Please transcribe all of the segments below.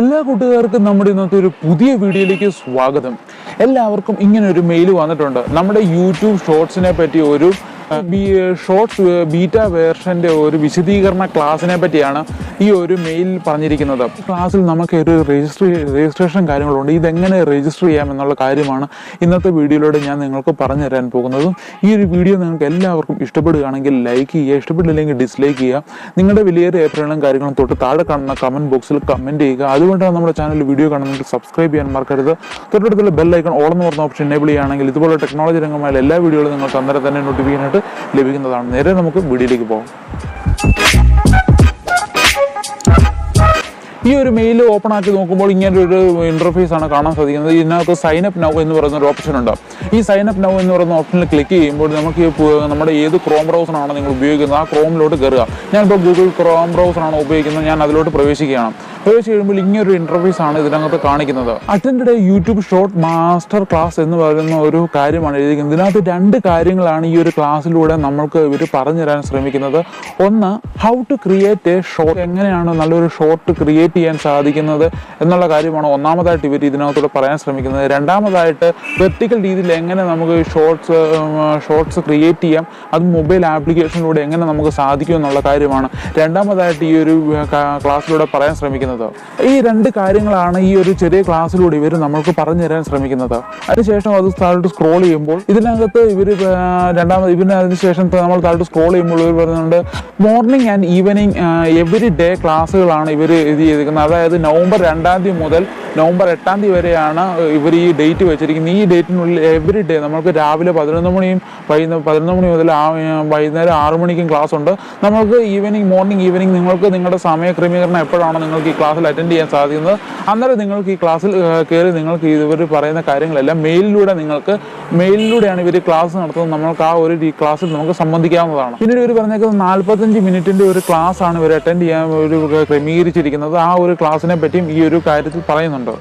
എല്ലാ കൂട്ടുകാർക്കും നമ്മുടെ ഇന്നത്തെ ഒരു പുതിയ വീഡിയോയിലേക്ക് സ്വാഗതം. എല്ലാവർക്കും ഇങ്ങനെ ഒരു മെയിൽ വന്നിട്ടുണ്ട്. നമ്മുടെ യൂട്യൂബ് ഷോർട്സിനെ പറ്റി ഒരു ഷോർട്സ് ബീറ്റ വേർഷന്റെ ഒരു വിശദീകരണ ക്ലാസ്സിനെ പറ്റിയാണ് ഈ ഒരു മെയിൽ പറഞ്ഞിരിക്കുന്നത്. ക്ലാസ്സിൽ നമുക്ക് ഒരു രജിസ്ട്രി രജിസ്ട്രേഷൻ കാര്യങ്ങളുണ്ട്. ഇതെങ്ങനെ രജിസ്റ്റർ ചെയ്യാം എന്നുള്ള കാര്യമാണ് ഇന്നത്തെ വീഡിയോയിലൂടെ ഞാൻ നിങ്ങൾക്ക് പറഞ്ഞു തരാൻ പോകുന്നത്. ഈ ഒരു വീഡിയോ നിങ്ങൾക്ക് എല്ലാവർക്കും ഇഷ്ടപ്പെടുകയാണെങ്കിൽ ലൈക്ക് ചെയ്യുക ഇഷ്ടപ്പെട്ടില്ലെങ്കിൽ ഡിസ്ലൈക്ക് ചെയ്യുക. നിങ്ങളുടെ വിലയേറിയ അഭിപ്രായങ്ങളും കാര്യങ്ങളും തൊട്ട് താഴെ കാണുന്ന കമന്റ് ബോക്സിൽ കമന്റ് ചെയ്യുക. അതുകൊണ്ടാണ് നമ്മുടെ ചാനൽ വീഡിയോ കാണുന്നത് സബ്സ്ക്രൈബ് ചെയ്യാൻ മറക്കരുത്. തൊട്ടടുത്തുള്ള ബെൽ ഐക്കൺ എന്ന് പറഞ്ഞ ഓപ്ഷൻ എനേബിൾ ചെയ്യുകയാണെങ്കിൽ ഇതുപോലെ ടെക്നോളജി രംഗമായ എല്ലാ വീഡിയോകളും നിങ്ങൾക്ക് അന്നേരം തന്നെ നോട്ടിഫിക്കേഷൻ ആയിട്ട് ലഭിക്കുന്നതാണ്. നേരെ നമുക്ക് വീഡിയോയിലേക്ക് പോകാം. ഈ ഒരു മെയിൽ ഓപ്പൺ ആക്കി നോക്കുമ്പോൾ ഇങ്ങനെ ഒരു ഇന്റർഫേസ് ആണ് കാണാൻ സാധിക്കുന്നത്. ഇതിനകത്ത് സൈൻ അപ്പ് നൗ എന്ന് പറയുന്ന ഒരു ഓപ്ഷൻ ഉണ്ട്. ഈ സൈൻ അപ്പ് നൗ എന്ന് പറയുന്ന ഓപ്ഷനിൽ ക്ലിക്ക് ചെയ്യുമ്പോൾ നമുക്ക് നമ്മുടെ ഏത് ക്രോം ബ്രൗസറാണ് നിങ്ങൾ ഉപയോഗിക്കുന്നത്? ആ ക്രോമിലോട്ട് കയറുക ഞാനിപ്പോൾ ഗൂഗിൾ ക്രോം ബ്രൗസറാണ് ഉപയോഗിക്കുന്നത്. ഞാൻ അതിലോട്ട് പ്രവേശിക്കുകയാണ്. പ്രവേശിച്ച് ചെയ്യുമ്പോൾ ഇങ്ങനൊരു ഇന്റർഫേസ് ആണ് ഇതിനകത്ത് കാണിക്കുന്നത്. Attend YouTube short master class എന്ന് പറയുന്ന ഒരു കാര്യമാണ് എഴുതിയിരിക്കുന്നത്. ഇതിനകത്ത് രണ്ട് കാര്യങ്ങളാണ് ഈ ഒരു ക്ലാസ്സിലൂടെ നമ്മൾക്ക് ഇവർ പറഞ്ഞു തരാൻ ശ്രമിക്കുന്നത്. ഒന്ന് how to create a short എങ്ങനെയാണ് നല്ലൊരു ഷോർട്ട് ക്രിയേറ്റ് ചെയ്യാൻ സാധിക്കുന്നത് എന്നുള്ള കാര്യമാണ് ഒന്നാമതായിട്ട് ഇവർ ഇതിനകത്തൂടെ പറയാൻ ശ്രമിക്കുന്നത്. രണ്ടാമതായിട്ട് വെർട്ടിക്കൽ രീതിയിൽ എങ്ങനെ നമുക്ക് ഷോർട്സ് ഷോർട്ട്സ് ക്രിയേറ്റ് ചെയ്യാം അത് മൊബൈൽ ആപ്ലിക്കേഷനിലൂടെ എങ്ങനെ നമുക്ക് സാധിക്കും എന്നുള്ള കാര്യമാണ്. രണ്ടാമതായിട്ട് ഈ ഒരു ക്ലാസ്സിലൂടെ പറയാൻ ശ്രമിക്കുന്നത് ഈ രണ്ട് കാര്യങ്ങളാണ് ഈ ഒരു ചെറിയ ക്ലാസ്സിലൂടെ ഇവർ നമ്മൾക്ക് പറഞ്ഞു തരാൻ ശ്രമിക്കുന്നത്. അതിനുശേഷം അത് താഴോട്ട് സ്ക്രോൾ ചെയ്യുമ്പോൾ ഇതിനകത്ത് ഇവർ രണ്ടാമത് ഇവന് അതിനുശേഷം നമ്മൾ താഴോട്ട് സ്ക്രോൾ ചെയ്യുമ്പോൾ ഇവർ പറയുന്നുണ്ട് morning and evening every day ക്ലാസ്സുകളാണ് ഇവർ ഇത് ചെയ്തിരിക്കുന്നത്. അതായത് നവംബർ രണ്ടാം തീയതി മുതൽ നവംബർ എട്ടാം തീയതി വരെയാണ് ഇവർ ഈ ഡേറ്റ് വെച്ചിരിക്കുന്നത്. ഈ ഡേറ്റിനുള്ളിൽ എവറി ഡേ നമുക്ക് രാവിലെ പതിനൊന്ന് മണിയും വൈകുന്നേരം പതിനൊന്ന് മണി മുതൽ വൈകുന്നേരം ആറ് മണിക്കും ക്ലാസ് ഉണ്ട് നമുക്ക് ഈവനിങ് മോർണിംഗ് ഈവനിങ് നിങ്ങൾക്ക് നിങ്ങളുടെ സമയ ക്രമീകരണം എപ്പോഴാണോ നിങ്ങൾക്ക് ഈ ക്ലാസ്സിൽ അറ്റൻഡ് ചെയ്യാൻ സാധിക്കുന്നത്. അന്നേരം നിങ്ങൾക്ക് ഈ ക്ലാസ്സിൽ കയറി നിങ്ങൾക്ക് ഇവർ പറയുന്ന കാര്യങ്ങളെല്ലാം മെയിലിലൂടെ നിങ്ങൾക്ക് മെയിലിലൂടെയാണ് ഇവർ ക്ലാസ് നടത്തുന്നത്. നമ്മൾക്ക് ആ ഒരു ക്ലാസ്സിൽ നമുക്ക് സംബന്ധിക്കാവുന്നതാണ്. പിന്നീട് ഇവർ പറഞ്ഞേക്കുന്നത് നാൽപ്പത്തഞ്ച് മിനിറ്റിന്റെ ഒരു ക്ലാസ് ആണ് ഇവർ അറ്റൻഡ് ചെയ്യാൻ ഒരു ക്രമീകരിച്ചിരിക്കുന്നത്. ആ ഒരു ക്ലാസ്സിനെ പറ്റിയും ഈ ഒരു കാര്യത്തിൽ പറയുന്നുണ്ട്.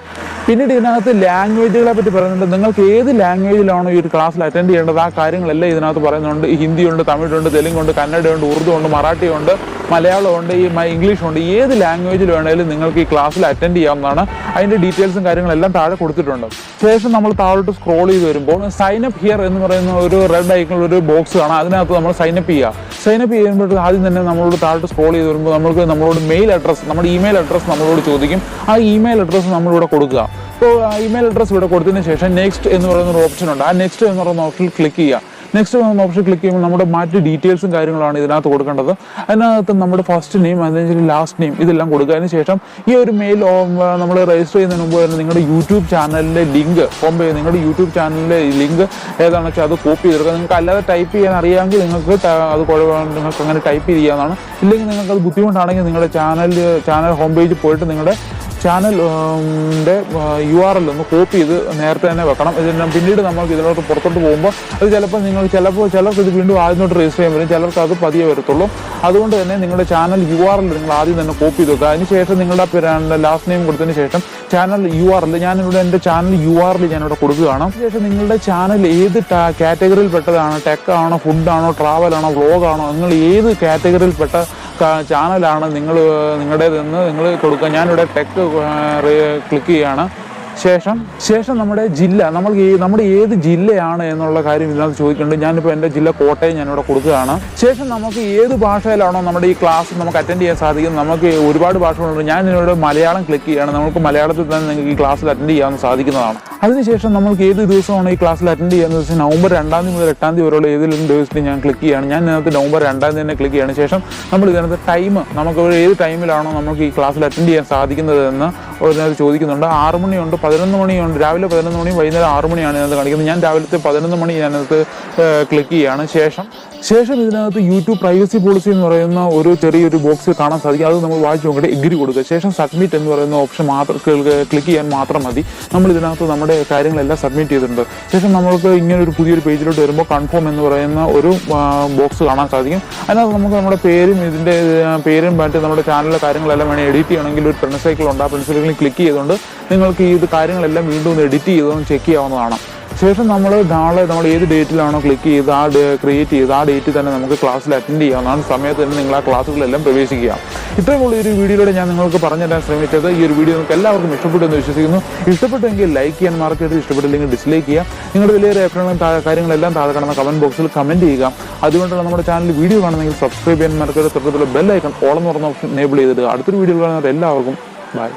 പിന്നീട് ഇതിനകത്ത് ലാംഗ്വേജുകളെ പറ്റി പറയുന്നുണ്ട്. നിങ്ങൾക്ക് ഏത് ലാംഗ്വേജിലാണോ ഈ ഒരു ക്ലാസ്സിൽ അറ്റൻഡ് ചെയ്യേണ്ടത്? ആ കാര്യങ്ങളെല്ലാം ഇതിനകത്ത് പറയുന്നുണ്ട്. ഹിന്ദിയുണ്ട് തമിഴുണ്ട് തെലുങ്കുണ്ട് കന്നഡയുണ്ട് ഉറുദു ഉണ്ട് മറാഠിയുണ്ട് മലയാളമുണ്ട് ഈ ഇംഗ്ലീഷ് ഇംഗ്ലീഷുണ്ട്. ഏത് ലാംഗ്വേജിൽ വേണേലും നിങ്ങൾക്ക് ഈ ക്ലാസ്സിൽ അറ്റൻഡ് ചെയ്യാവുന്നതാണ്. അതിന്റെ ഡീറ്റെയിൽസും കാര്യങ്ങളെല്ലാം താഴെ കൊടുത്തിട്ടുണ്ട്. ശേഷം നമ്മൾ താഴോട്ട് സ്ക്രോൾ ചെയ്ത് വരുമ്പോൾ സൈൻ അപ്പ് ഹിയർ എന്ന് പറയുന്ന ഒരു റെഡ് ഐക്കൺ ഒരു ബോക്സ് കാണാം. അതിനകത്ത് നമ്മൾ സൈൻ അപ്പ് ചെയ്യുക. സൈൻ അപ്പ് ചെയ്യുമ്പോൾ ആദ്യം തന്നെ നമ്മളോട് താഴോട്ട് സ്ക്രോൾ ചെയ്ത് വരുമ്പോൾ നമ്മൾക്ക് നമ്മളോട് മെയിൽ അഡ്രസ്സ് നമ്മുടെ ഇമെയിൽ അഡ്രസ്സ് നമ്മളോട് ചോദിക്കും. ആ ഇമെയിൽ അഡ്രസ്സ് നമ്മളിവിടെ കൊടുക്കുക. അപ്പോൾ ഇമെയിൽ അഡ്രസ്സ് ഇവിടെ കൊടുത്തതിന് ശേഷം നെക്സ്റ്റ് എന്ന് പറയുന്ന ഒരു ഓപ്ഷൻ ഉണ്ട്. ആ നെക്സ്റ്റ് എന്ന് പറയുന്ന ഓപ്ഷനിൽ ക്ലിക്ക് ചെയ്യുക. നെക്സ്റ്റ് വന്ന ഓപ്ഷൻ ക്ലിക്ക് ചെയ്യുമ്പോൾ നമ്മുടെ മറ്റ് ഡീറ്റെയിൽസും കാര്യങ്ങളാണ് ഇതിനകത്ത് കൊടുക്കേണ്ടത്. അതിനകത്ത് നമ്മുടെ ഫസ്റ്റ് നെയിം അതിന് ലാസ്റ്റ് നെയിം ഇതെല്ലാം കൊടുക്കുക. അതിന് ശേഷം ഈ ഒരു മെയിൽ നമ്മൾ രജിസ്റ്റർ ചെയ്യുന്നതിന് മുമ്പ് തന്നെ നിങ്ങളുടെ യൂട്യൂബ് ചാനലിലെ ലിങ്ക് ഫോം പേജ് നിങ്ങളുടെ യൂട്യൂബ് ചാനലിലെ ലിങ്ക് ഏതാണെന്ന് വെച്ചാൽ അത് കോപ്പി ചെയ്തെടുക്കുക നിങ്ങൾക്ക് അല്ലാതെ ടൈപ്പ് ചെയ്യാൻ അറിയാമെങ്കിൽ നിങ്ങൾക്ക് അത് നിങ്ങൾക്ക് അങ്ങനെ ടൈപ്പ് ചെയ്യാവുന്നതാണ്. ഇല്ലെങ്കിൽ നിങ്ങൾക്ക് അത് ബുദ്ധിമുട്ടാണെങ്കിൽ നിങ്ങളുടെ ചാനൽ ചാനൽ ഹോം പേജിൽ പോയിട്ട് നിങ്ങളുടെ ചാനൽ യു ആർ എൽ ഒന്ന് കോപ്പി ചെയ്ത് നേരത്തെ തന്നെ വെക്കണം. ഇതിന് പിന്നീട് നമുക്ക് ഇതിലോട്ട് പുറത്തോട്ട് പോകുമ്പോൾ അത് ചിലപ്പോൾ നിങ്ങൾ ചിലപ്പോൾ ചിലർക്ക് ഇത് വീണ്ടും ആദ്യം തൊട്ട് രജിസ്റ്റർ ചെയ്യാൻ വരും. ചിലർക്ക് അത് പതിയെ വരത്തുള്ളൂ. അതുകൊണ്ട് തന്നെ നിങ്ങളുടെ ചാനൽ യു ആർ എൽ നിങ്ങൾ ആദ്യം തന്നെ കോപ്പി ചെയ്ത് വെക്കുക. അതിനുശേഷം നിങ്ങളുടെ ലാസ്റ്റ് നെയിം കൊടുത്തതിന് ശേഷം ചാനൽ യു ആർ എൽ ഞാനിവിടെ എന്റെ ചാനൽ യു ആർ എൽ ഞാനിവിടെ കൊടുക്കുകയാണ് അതിനുശേഷം നിങ്ങളുടെ ചാനൽ ഏത് കാറ്റഗറിയിൽ പെട്ടതാണ് ടെക് ആണോ ട്രാവൽ ആണോ വ്ളോഗ് ആണോ നിങ്ങൾ ഏത് കാറ്റഗറിയിൽ പെട്ട ചാനലാണ് നിങ്ങൾ നിങ്ങളുടേതെന്ന് നിങ്ങൾ കൊടുക്കുക. ഞാനിവിടെ ടെക് ക്ലിക്ക് ചെയ്യുകയാണ് ശേഷം ശേഷം നമ്മുടെ ജില്ല നമ്മൾ നമ്മുടെ ഏത് ജില്ലയാണ് എന്നുള്ള കാര്യം ഇതിനകത്ത് ചോദിക്കുന്നുണ്ട്. ഞാനിപ്പോൾ എന്റെ ജില്ല കോട്ടയം ഞാനിവിടെ കൊടുക്കുകയാണ്. ശേഷം നമുക്ക് ഏത് ഭാഷയിലാണോ നമ്മുടെ ഈ ക്ലാസ് നമുക്ക് അറ്റൻഡ് ചെയ്യാൻ സാധിക്കും. നമുക്ക് ഒരുപാട് ഭാഷകളുണ്ട്. ഞാൻ ഇതിനോട് മലയാളം ക്ലിക്ക് ചെയ്യുകയാണ് നമുക്ക് മലയാളത്തിൽ തന്നെ നിങ്ങൾക്ക് ഈ ക്ലാസ്സിൽ അറ്റൻഡ് ചെയ്യാൻ സാധിക്കുന്നതാണ്. അതിനുശേഷം നമ്മൾക്ക് ഏത് ദിവസമാണ് ഈ ക്ലാസ്സിൽ അറ്റൻഡ് ചെയ്യുന്നത്? വെച്ചാൽ നവംബർ രണ്ടാം തീയതി മുതൽ എട്ടാം തീയതി വരെയുള്ള ഏതെങ്കിലും ദിവസത്തിൽ ഞാൻ ക്ലിക്ക് ചെയ്യുകയാണ്. ഞാൻ ഇതിനകത്ത് നവംബർ രണ്ടാം തീയതി തന്നെ ക്ലിക്ക് ചെയ്യുന്ന ശേഷം നമ്മൾ ഇതിനകത്ത് ടൈം നമുക്ക് ഏത് ടൈമിലാണോ നമുക്ക് ഈ ക്ലാസ്സിൽ അറ്റൻഡ് ചെയ്യാൻ സാധിക്കുന്നത് എന്ന് ഇതിനകത്ത് ചോദിക്കുന്നുണ്ട്. ആറ് മണിയുണ്ട് പതിനൊന്ന് മണിയുണ്ട്. രാവിലെ പതിനൊന്ന് മണിയും വൈകുന്നേരം ആറ് മണിയാണ് ഇതിനകത്ത് കാണിക്കുന്നത്. ഞാൻ രാവിലത്തെ പതിനൊന്ന് മണി ഞാനകത്ത് ക്ലിക്ക് ചെയ്യുകയാണ്. ശേഷം ശേഷം ഇതിനകത്ത് യൂട്യൂബ് പ്രൈവസി പോളിസി എന്ന് പറയുന്ന ഒരു ചെറിയൊരു ബോക്സ് കാണാൻ സാധിക്കും. അത് നമ്മൾ വായിച്ചു നോക്കിയിട്ട് എഗ്രി കൊടുക്കുക. ശേഷം സബ്മിറ്റ് എന്ന് പറയുന്ന ഓപ്ഷൻ മാത്രം ക്ലിക്ക് ചെയ്യാൻ മാത്രം മതി. നമ്മൾ ഇതിനകത്ത് നമ്മുടെ കാര്യങ്ങളെല്ലാം സബ്മിറ്റ് ചെയ്തിട്ടുണ്ട്. ശേഷം നമ്മൾക്ക് ഇങ്ങനെ ഒരു പുതിയൊരു പേജിലോട്ട് വരുമ്പോൾ കൺഫേം എന്ന് പറയുന്ന ഒരു ബോക്സ് കാണാൻ സാധിക്കും. അതിനകത്ത് നമുക്ക് നമ്മുടെ പേരും ഇതിന്റെ പേരും മറ്റ് നമ്മുടെ ചാനലിലെ കാര്യങ്ങളെല്ലാം വേണേൽ എഡിറ്റ് ചെയ്യണമെങ്കിൽ ഒരു പ്രിന്റ് സൈക്കിൾ ഉണ്ട്. ആ പ്രിന്റ് സൈക്കിളിൽ ക്ലിക്ക് ചെയ്തുകൊണ്ട് നിങ്ങൾക്ക് ഈ കാര്യങ്ങളെല്ലാം വീണ്ടും ഒന്ന് എഡിറ്റ് ചെയ്തൊന്ന് ചെക്ക് ചെയ്യാവുന്നതാണ്. ശേഷം നമ്മൾ നാളെ നമ്മൾ ഏത് ഡേറ്റിലാണോ ക്ലിക്ക് ചെയ്ത് ആ ക്രിയേറ്റ് ചെയ്ത് ആ ഡേറ്റിൽ തന്നെ നമുക്ക് ക്ലാസ്സിൽ അറ്റൻഡ് ചെയ്യാവുന്നതാണ് സമയത്ത് തന്നെ നിങ്ങൾ ആ ക്ലാസ്സുകളെല്ലാം പ്രവേശിക്കുക. ഇത്രയുള്ള ഒരു വീഡിയോയിലൂടെ ഞാൻ നിങ്ങൾക്ക് പറഞ്ഞു തരാൻ ശ്രമിച്ചത് ഈ ഒരു വീഡിയോ നിങ്ങൾക്ക് എല്ലാവർക്കും ഇഷ്ടപ്പെട്ടു എന്ന് വിശ്വസിക്കുന്നു. ഇഷ്ടപ്പെട്ടെങ്കിൽ ലൈക്ക് ചെയ്യാൻ മറക്കരുത്. ഇഷ്ടപ്പെട്ടില്ലെങ്കിൽ ഡിസ്ലൈക്ക് ചെയ്യുക. നിങ്ങളുടെ വലിയ അഭിപ്രായങ്ങളും കാര്യങ്ങളെല്ലാം താഴെ കാണുന്ന കമന്റ് ബോക്സിൽ കമന്റ് ചെയ്യുക. അതുകൊണ്ടുള്ള നമ്മുടെ ചാനൽ വീഡിയോ കാണുന്നെങ്കിൽ സബ്സ്ക്രൈബ് ചെയ്യാൻ മറക്കരുത്. തൊട്ടത്തിലുള്ള ബെൽ ഐക്കൺ ഓളം തുറന്ന ഓപ്ഷൻ എനേബിൾ ചെയ്തിടുക. അടുത്തൊരു വീഡിയോ കാണുന്നവർ എല്ലാവർക്കും ബൈ